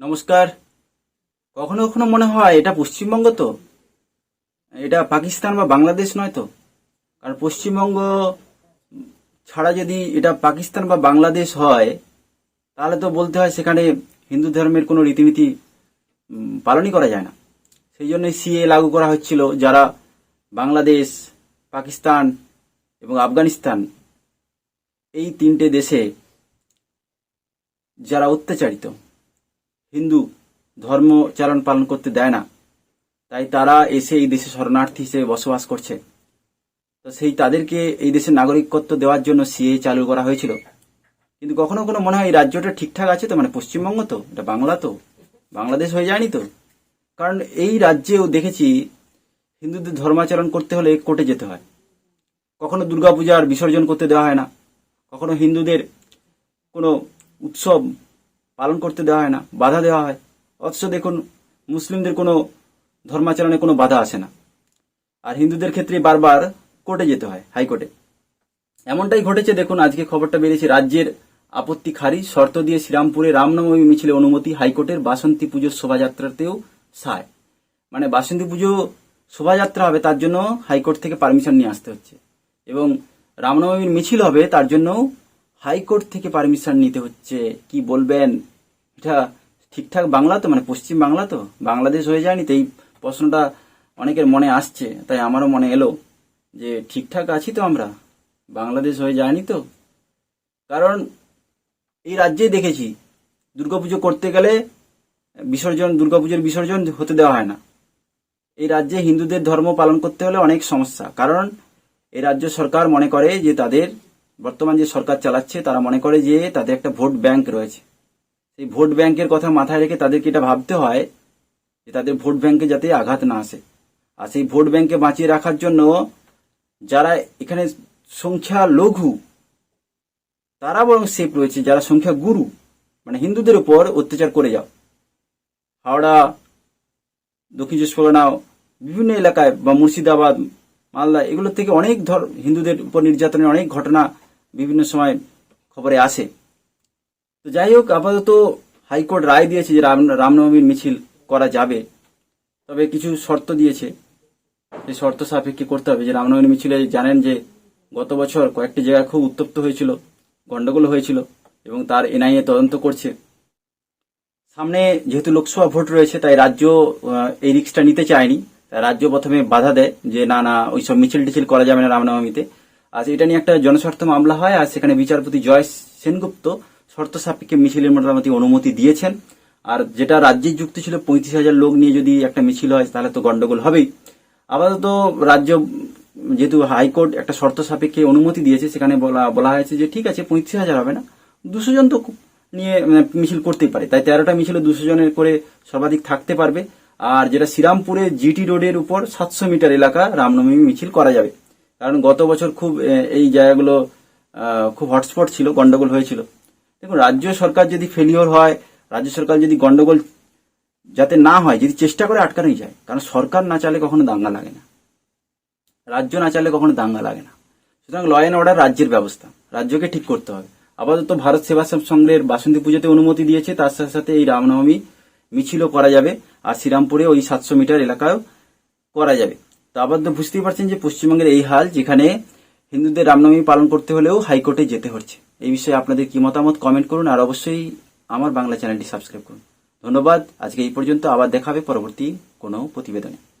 নমস্কার। কখনো কখনো মনে হয় এটা পশ্চিমবঙ্গ তো? এটা পাকিস্তান বা বাংলাদেশ নয় তো? কারণ পশ্চিমবঙ্গ ছাড়া যদি এটা পাকিস্তান বা বাংলাদেশ হয়, তাহলে তো বলতে হয় সেখানে হিন্দু ধর্মের কোনো রীতিনীতি পালনই করা যায় না। সেই জন্য সিএ লাগু করা হচ্ছিল যারা বাংলাদেশ, পাকিস্তান এবং আফগানিস্তান এই তিনটে দেশে যারা অত্যাচারিত। হিন্দু ধর্ম চালন পালন করতে দেয় না। তাই তারা এসে এই দেশে শরণার্থী হিসেবে বসবাস করছে। তো সেই তাদেরকে এই দেশের নাগরিকত্ব দেওয়ার জন্য সিএ চালু করা হয়েছিল। কিন্তু কখনো কখনো মনে হয় এই রাজ্যটা ঠিকঠাক আছে তো মানে পশ্চিমবঙ্গ তো, এটা বাংলা তো, বাংলাদেশ হয়ে যায়নি তো। কারণ এই রাজ্যেও দেখেছি হিন্দুদের ধর্মাচরণ করতে হলে কোর্টে যেতে হয়। কখনো দুর্গাপূজার বিসর্জন করতে দেওয়া হয় না। কখনো হিন্দুদের কোনো উৎসব পালন করতে দেওয়া হয় না, বাধা দেওয়া হয়। অথচ দেখুন, মুসলিমদের কোনো ধর্মাচরণে কোনো বাধা আসে না। আর হিন্দুদের ক্ষেত্রে বারবার কোর্টে যেতে হয়, হাইকোর্টে। এমনটাই ঘটেছে, দেখুন, আজকে খবরটা বেরিয়েছে, রাজ্যের আপত্তি খারিজ, শর্ত দিয়ে শ্রীরামপুরে রামনবমী মিছিলে অনুমতি, হাইকোর্টের বাসন্তী পুজোর শোভাযাত্রাতেও সায়। মানে বাসন্তী পুজো শোভাযাত্রা হবে, তার জন্য হাইকোর্ট থেকে পারমিশন নিয়ে আসতে হচ্ছে। এবং রামনবমীর মিছিল হবে, তার জন্য হাইকোর্ট থেকে পারমিশন নিতে হচ্ছে। কি বলবেন? এটা ঠিকঠাক বাংলা তো মানে পশ্চিম বাংলা তো, বাংলাদেশ হয়ে যায়নি, তো এই প্রশ্নটা অনেকের মনে আসছে, তাই আমারও মনে এলো যে ঠিকঠাক আছি তো আমরা, বাংলাদেশ হয়ে যায়নি তো। কারণ এই রাজ্যেই দেখেছি দুর্গাপুজো করতে গেলে বিসর্জন দুর্গাপুজোর বিসর্জন হতে দেওয়া হয় না। এই রাজ্যে হিন্দুদের ধর্ম পালন করতে হলে অনেক সমস্যা, কারণ এই রাজ্য সরকার মনে করে যে তাদের, বর্তমান যে সরকার চালাচ্ছে, তারা মনে করে যে তাদের একটা ভোট ব্যাংক রয়েছে। সেই ভোট ব্যাংকের কথা মাথায় রেখে তাদেরকে এটা ভাবতে হয় যে তাদের ভোট ব্যাংকে যাতে আঘাত না আসে। আর সেই ভোট ব্যাংকে বাঁচিয়ে রাখার জন্য যারা এখানে সংখ্যা লঘু তারা বরং সেফ রয়েছে। যারা সংখ্যা গুরু মানে হিন্দুদের উপর অত্যাচার করে যাও। হাওড়া, দক্ষিণ চব্বিশ পরগনা, বিভিন্ন এলাকায় বা মুর্শিদাবাদ, মালদা এগুলো থেকে অনেক ধর হিন্দুদের উপর নির্যাতনের অনেক ঘটনা বিভিন্ন সময় খবরে আসে। তো যাই হোক, আপাতত হাইকোর্ট রায় দিয়েছে যে রাম, রামনবমীর মিছিল করা যাবে। তবে কিছু শর্ত দিয়েছে। সেই শর্ত সাপেক্ষে করতে হবে যে রামনবমীর মিছিলে জানেন যে গত বছর কয়েকটি জায়গায় খুব উত্তপ্ত হয়েছিল গন্ডগোল হয়েছিল এবং তার এনআইএ তদন্ত করছে। সামনে যেহেতু লোকসভা ভোট রয়েছে, তাই রাজ্য এই রিক্সটা নিতে চায়নি। তাই রাজ্য প্রথমে বাধা দেয় যে না না, ওইসব মিছিল টিছিল করা যাবে না রামনবমীতে। আর এটা নিয়ে একটা জনস্বার্থ মামলা হয়, আর সেখানে বিচারপতি জয় সেনগুপ্ত শর্ত সাপেক্ষে মিছিলের মোটামুটি অনুমতি দিয়েছেন। আর যেটা রাজ্যের যুক্তি ছিল পঁয়ত্রিশ হাজার লোক নিয়ে যদি একটা মিছিল হয় তাহলে তো গন্ডগোল হবেই। আপাতত রাজ্য যেহেতু হাইকোর্ট একটা শর্ত সাপেক্ষে অনুমতি দিয়েছে সেখানে বলা বলা হয়েছে যে ঠিক আছে পঁয়ত্রিশ হাজার হবে না। দুশো জন তো নিয়ে মানে, মিছিল করতেই পারে। তাই তেরোটা মিছিলে দুশো জনের করে সর্বাধিক থাকতে পারবে। আর যেটা শ্রীরামপুরে জিটি রোডের উপর সাতশো মিটার এলাকা রামনবমী মিছিল করা যাবে। কারণ গত বছর খুব এই জায়গাগুলো খুব হটস্পট ছিল গন্ডগোল হয়েছিল। দেখুন, রাজ্য সরকার যদি ফেলিওর হয়, রাজ্য সরকার যদি গন্ডগোল যাতে না হয়, যদি চেষ্টা করে আটকানোই যায়, কারণ সরকার না চালে কখনো দাঙ্গা লাগে না। রাজ্য না চালে কখনো দাঙ্গা লাগে না। সুতরাং ল অ্যান্ড অর্ডার রাজ্যের ব্যবস্থা, রাজ্যকে ঠিক করতে হবে। আপাতত ভারত সেবাশ্রম সংঘের বাসন্তী পুজোতে অনুমতি দিয়েছে, তার সাথে সাথে এই রামনবমী মিছিলও করা যাবে, আর শ্রীরামপুরে ওই সাতশো মিটার এলাকায় করা যাবে। তো আপাতত বুঝতেই পারছেন যে পশ্চিমবঙ্গের এই হাল, যেখানে হিন্দুদের রামনবমী পালন করতে হলেও হাইকোর্টে যেতে হচ্ছে। এই বিষয়ে আপনাদের কি মতামত কমেন্ট করুন আর অবশ্যই আমার বাংলা চ্যানেলটি সাবস্ক্রাইব করুন। ধন্যবাদ। আজকে এই পর্যন্ত আবার দেখাবে পরবর্তী কোনো প্রতিবেদনে।